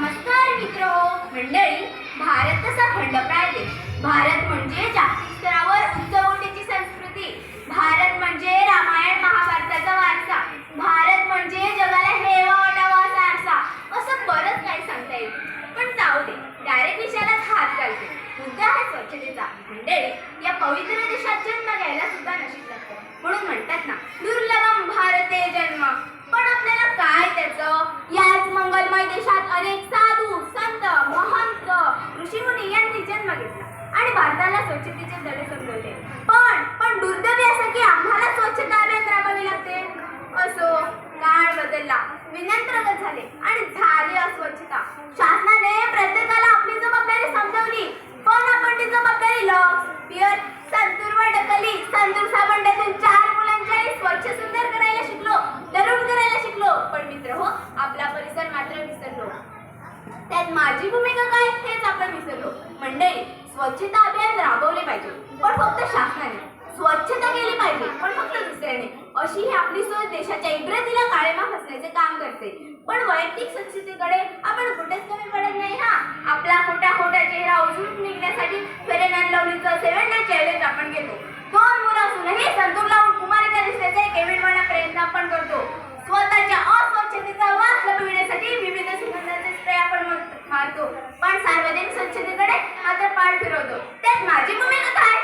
नमस्कार मित्र. मंडळी भारत तसा खंडप्राय देश भारत म्हणजे जागतिक स्तरावर उच्च कोटीची संस्कृती. भारत म्हणजे रामायण महाभारताचा वारसा. भारत म्हणजे जगाला हेवा वाटावा असा आरसा. असं बरंच काही सांगता येईल. पण जाऊ दे डायरेक्ट विषयालाच हात घालते. मुद्दा आहे स्वच्छतेचा. मंडळी या पवित्र देशात जन्म घ्यायला सुद्धा नशीब लागतं म्हणून म्हणतात ना दूर भारते जन्म पण आपल्याला काय त्याचं याच मंगलमय देशात अनेक साधू संत महंत ऋषीमुनी यांनी जन्म घेतला आणि भारताला स्वच्छतेचे धडे समजवले. पण पण दुर्दैवी असं की आम्हाला स्वच्छता अभियान राबवावी लागते असो काळ बदलला विनंत्रगत झाले आणि झाली अस्वच्छता शासनाने प्रत्येकाला आपली जबाबदारी समजवली पण आपण ती जबाबदारी लक्ष पिअर संतूरवर ढकलली संतूर साबंड्यातून चार मुलांच्याही स्वच्छ सुंदर करायला शिकलो तरुण करायला शिकलो पण मित्र हो आपला परिसर मात्र विसरलो त्यात माझी भूमिका काय हेच आपण विसरलो. मंडळी स्वच्छता अभियान राबवले पाहिजे पण फक्त शासनाने. स्वच्छता केली पाहिजे पण फक्त दुसऱ्याने. अशी ही आपली सोय देशाच्या इब्रतीला काळेमा फसण्याचे काम करते. पण वैयक्तिक स्वच्छतेकडे आपण कुठेच कमी पडत नाही हा. आपला खोटा खोटा चेहरा उजळून निघण्यासाठी फेरेन अँड लवलीचं सेवन चॅलेंज आपण घेतो दोन मुलं असूनही संतूर लावून कुमारिका दिसण्याचा एक एविडवाना प्रयत्न आपण करतो स्वतःच्या अस्वच्छतेचा वास लपविण्यासाठी विविध सुगंधाचे स्प्रे आपण मग- मारतो पण सार्वजनिक स्वच्छतेकडे मात्र पाठ फिरवतो त्यात माझी भूमिका काय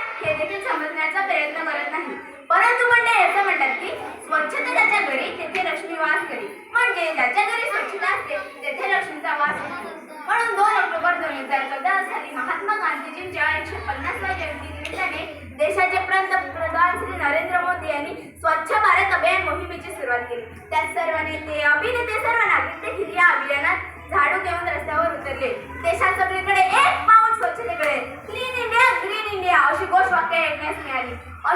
हे समजण्याचा प्रयत्न करत नाही. परंतु मंडळी असं म्हणतात की स्वच्छता ज्याच्या घरी तेथे लक्ष्मी वास करी. म्हणजे ज्याच्या घरी स्वच्छता असते तेथे लक्ष्मीचा वास असतो म्हणून दोन ऑक्टोबर दोन हजार चौदा साली महात्मा गांधीजींच्या एकशे पन्नासव्या जयंती निमित्ताने देशाचे पंतप्रधान श्री नरेंद्र मोदी यांनी स्वच्छ भारत अभियान मोहिमेची सुरुवात केली. त्यात सर्व नेते अभिनेते सर्व नागरिक देखील या अभियानात झाडू घेऊन रस्त्यावर उतरले. देशात सगळीकडे एक पाऊल स्वच्छते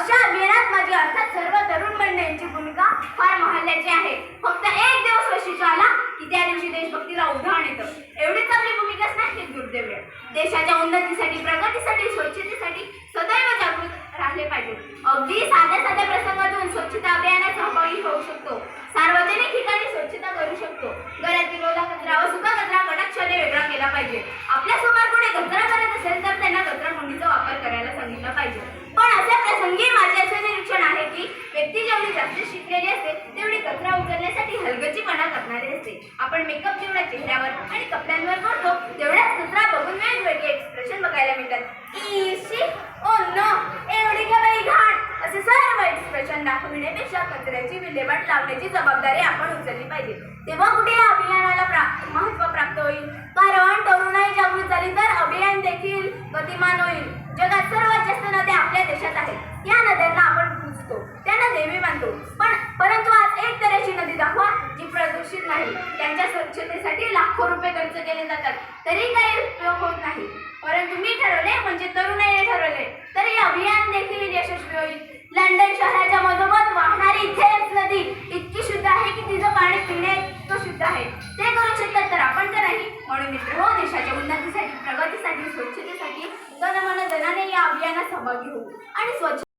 अशा अभियानात माझी अर्थात सर्व तरुण मंडळींची भूमिका फार महत्वाची आहे. फक्त एक दिवस वैशिष्ट्य आला की त्या दिवशी देशभक्तीला उदाहरण येतं. एवढीच आपली भूमिकाच नाही की दुर्दैव देशाच्या उन्नतीसाठी प्रगतीसाठी स्वच्छतेसाठी सदैव जागृत राहिले पाहिजे. अगदी साध्या साध्या प्रसंगातून स्वच्छता अभियानात सहभागी होऊ शकतो सार्वजनिक ठिकाणी स्वच्छता करू शकतो घरातील ओला कचरा व सुका कचरा कटाक्षाने वेगळा केला पाहिजे आपल्यासमोर कोणी कचरा करत असेल तर त्यांना कचरा कुंडीचा वापर करायला सांगितलं पाहिजे पण अशा प्रसंगी माझे असे निरीक्षण आहे की व्यक्ती जास्त शिकलेली असते तेवढी कचरा उचलण्यासाठी हलगर्जीपणा करणारे असते. आपण मेकअप जेवढा चेहऱ्यावर आणि कपड्यांवर करतो तेवढ्याच कचरा बघून वेगवेगळे एक्सप्रेशन बघायला मिळतात. इशी ओ नो एवढी का बाई घाण! असे सर्व एक्सप्रेशन दाखविण्यापेक्षा कचऱ्याची विल्हेवाट लावण्याची जबाबदारी आपण उचलली पाहिजे. तेव्हा कुठे या अभियानाला प्रा स्वच्छतेसाठी लाखो रुपये खर्च केले जातात. तरी काही उपयोग होत नाही. परंतु मी ठरवले म्हणजे तरुणाईने ठरवले. तर हे अभियान देखील यशस्वी होईल. लंडन शहराच्या मधोमध वाहणारी थेम्स नदी इतकी शुद्ध आहे की तिचं पाणी पिणे तो शुद्ध आहे. ते करू शकतात तर आपण का नाही. म्हणून मित्र हो देशाच्या उन्नतीसाठी प्रगतीसाठी स्वच्छतेसाठी तन मन धनाने या अभियानात सहभागी होऊ. आणि स्वच्छ